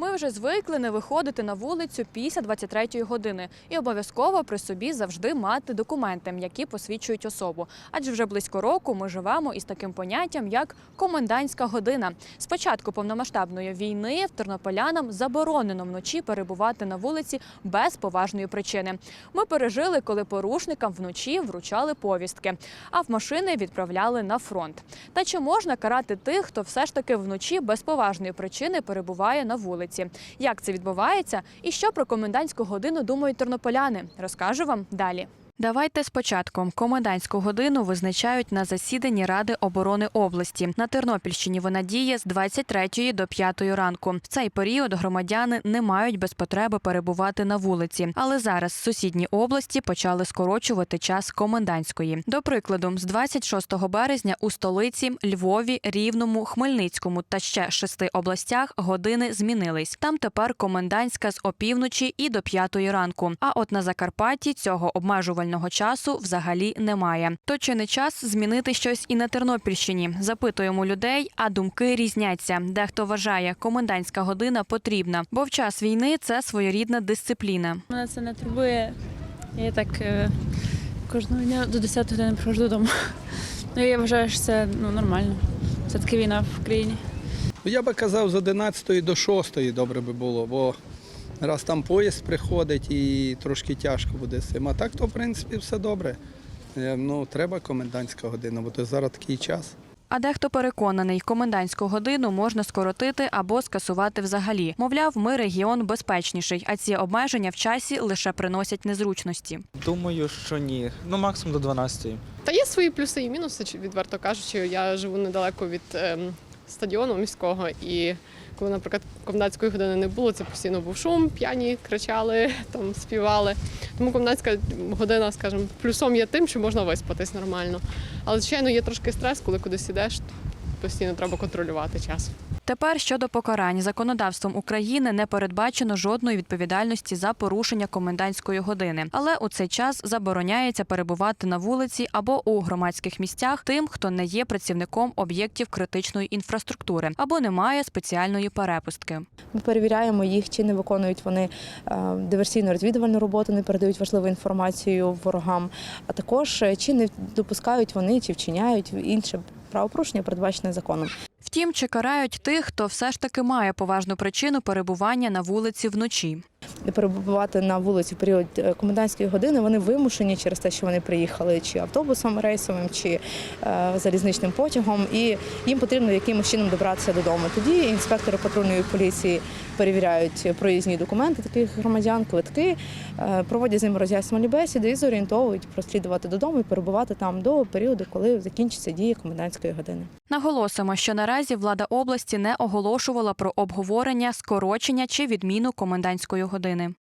Ми вже звикли не виходити на вулицю після 23-ї години і обов'язково при собі завжди мати документи, які посвідчують особу. Адже вже близько року ми живемо із таким поняттям як комендантська година. З початку повномасштабної війни в тернополянам заборонено вночі перебувати на вулиці без поважної причини. Ми пережили, коли порушникам вночі вручали повістки, а в машини відправляли на фронт. Та чи можна карати тих, хто все ж таки вночі без поважної причини перебуває на вулиці? Як це відбувається і що про комендантську годину думають тернополяни? Розкажу вам далі. Давайте спочатку. Комендантську годину визначають на засіданні Ради оборони області. На Тернопільщині вона діє з 23 до 5 ранку. В цей період громадяни не мають без потреби перебувати на вулиці. Але зараз сусідні області почали скорочувати час комендантської. До прикладу, з 26 березня у столиці, Львові, Рівному, Хмельницькому та ще шести областях години змінились. Там тепер комендантська з опівночі і до 5 ранку. А от на Закарпатті цього обмежувального часу взагалі немає. То чи не час змінити щось і на Тернопільщині? Запитуємо людей, а думки різняться. Дехто вважає, комендантська година потрібна, бо в час війни це своєрідна дисципліна. Мене це не турбує. Я так е, кожного дня до 10 години приходжу додому. Ну, я вважаю, що це ну, нормально. Це таки війна в країні. Ну, Я би казав, з 11 до 6 добре би було, бо раз там поїзд приходить і трошки тяжко буде з цим. А так, то в принципі все добре. Е, Ну, треба комендантська година, бо то зараз такий час. А дехто переконаний, комендантську годину можна скоротити або скасувати взагалі. Мовляв, ми регіон безпечніший, а ці обмеження в часі лише приносять незручності. Думаю, що ні. Ну, максимум до 12. Та є свої плюси і мінуси, відверто кажучи. Я живу недалеко від ем, стадіону міського, і коли, наприклад, комендантської години не було, це постійно був шум, п'яні кричали, там співали. Тому комендантська година, скажімо, плюсом є тим, що можна виспатись нормально. Але звичайно є трошки стрес, коли кудись ідеш, постійно треба контролювати час. Тепер щодо покарань законодавством України не передбачено жодної відповідальності за порушення комендантської години, але у цей час забороняється перебувати на вулиці або у громадських місцях тим, хто не є працівником об'єктів критичної інфраструктури або не має спеціальної перепустки. Ми перевіряємо їх, чи не виконують вони е, диверсійно-розвідувальну роботу, не передають важливу інформацію ворогам, а також е, чи не допускають вони чи вчиняють інше правопорушення, передбачене законом. Втім, чи карають тих, хто все ж таки має поважну причину перебування на вулиці вночі. Перебувати на вулиці в період е, комендантської години, вони вимушені через те, що вони приїхали чи автобусом рейсовим, чи е, залізничним потягом, і їм потрібно якимось чином добратися додому. Тоді інспектори патрульної поліції перевіряють проїзні документи таких громадян, квитки, е, проводять з ними роз'яснювальні бесіди і зорієнтовують прослідувати додому і перебувати там до періоду, коли закінчиться дія комендантської години. Наголосимо, що наразі влада області не оголошувала про обговорення, скорочення чи відміну комендантської години частини.